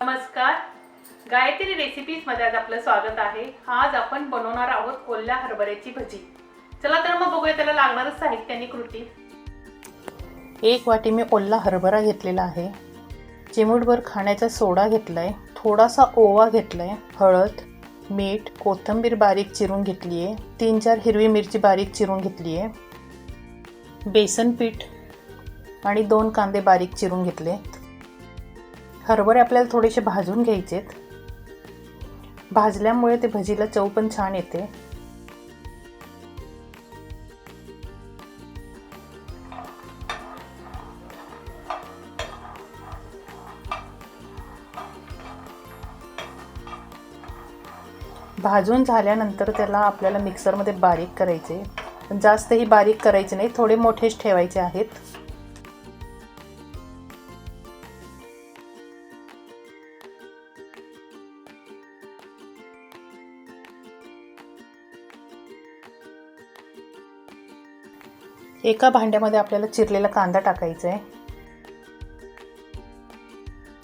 नमस्कार. गायत्री रेसिपीजमध्ये आज आपलं स्वागत आहे. आज आपण बनवणार आहोत ओल्या हरभऱ्याची भजी. चला तर मग बघूया त्याला लागणारं साहित्य आणि कृती. एक वाटी मी ओला हरभरा घेतलेला आहे. चिमूटभर खाण्याचा सोडा घेतला आहे थोडासा ओवा घेतला आहे हळद मीठ कोथिंबीर बारीक चिरून घेतली आहे तीन चार हिरवी मिरची बारीक चिरून घेतली आहे बेसन पीठ आणि दोन कांदे बारीक चिरून घेतले. हरभरे आपल्याला थोडेसे भाजून घ्यायचेत. भाजल्यामुळे ते भजीला चव पण छान येते. भाजून झाल्यानंतर त्याला आपल्याला मिक्सरमध्ये बारीक करायचे. पण जास्तही बारीक करायचे नाही थोडे मोठेच ठेवायचे आहेत. एका भांड्यामध्ये आपल्याला चिरलेला कांदा टाकायचा आहे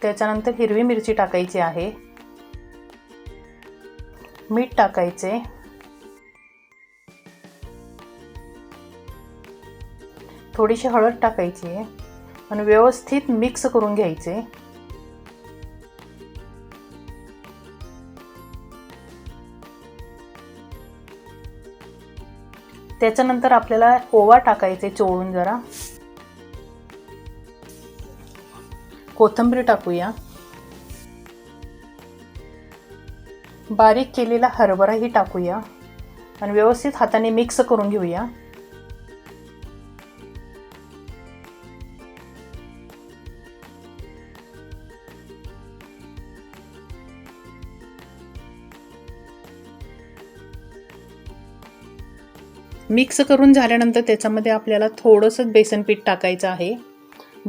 त्याच्यानंतर हिरवी मिरची टाकायची आहे. मीठ टाकायचे थोडीशी हळद टाकायची आहे. आणि व्यवस्थित मिक्स करून घ्यायचे त्याच्यानंतर आपल्याला ओवा टाकायचे चोळून जरा. कोथिंबीर टाकूया. बारीक केलेला हरभराही टाकूया. आणि व्यवस्थित हाताने मिक्स करून घेऊया. मिक्स करून झाल्यानंतर त्याच्यामध्ये आपल्याला थोडंसं बेसनपीठ टाकायचं आहे.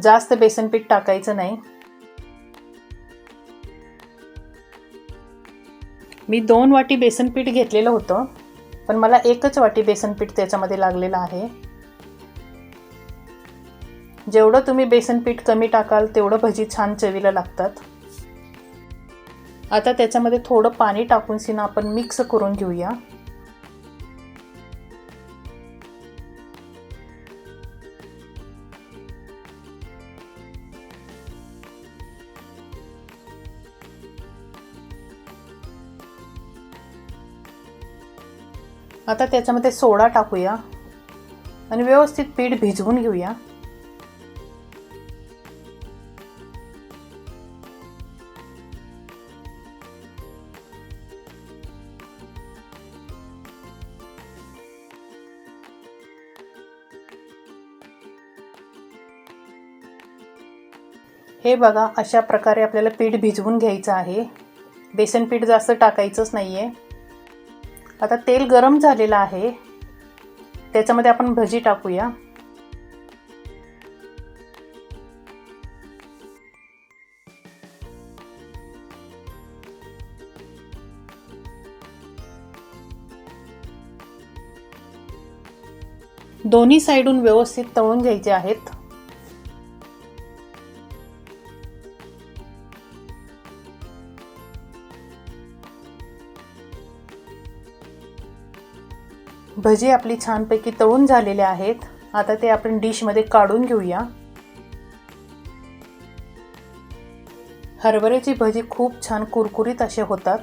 जास्त बेसनपीठ टाकायचं नाही. मी दोन वाटी बेसनपीठ घेतलेलं होतं पण मला एकच वाटी बेसनपीठ त्याच्यामध्ये लागलेलं आहे. जेवढं तुम्ही बेसनपीठ कमी टाकाल तेवढं भजी छान चवीला लागतात. आता त्याच्यामध्ये थोडं पाणी टाकून सिना आपण मिक्स करून घेऊया. आता त्याच्यामध्ये सोडा टाकूया. आणि व्यवस्थित पीठ भिजवून घेऊया. हे बघा अशा प्रकारे आपल्याला पीठ भिजवून घ्यायचं आहे. बेसन पीठ जास्त टाकायचंच नाही आहे आता तेल गरम झालेलं आहे. त्याच्यामध्ये आपण भजी टाकूया. दोन्ही साईडून व्यवस्थित तळून घ्यायचे आहेत. भजी आपली छानपैकी तळून झालेल्या आहेत. आता ते आपण डिशमध्ये काढून घेऊया. हरभऱ्याची भजी खूप छान कुरकुरीत असे होतात.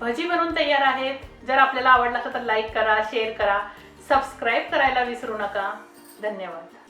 भजी बनवून तयार आहेत. जर आपल्याला आवडला असेल तर लाईक करा शेअर करा. सबस्क्राईब करायला विसरू नका. धन्यवाद.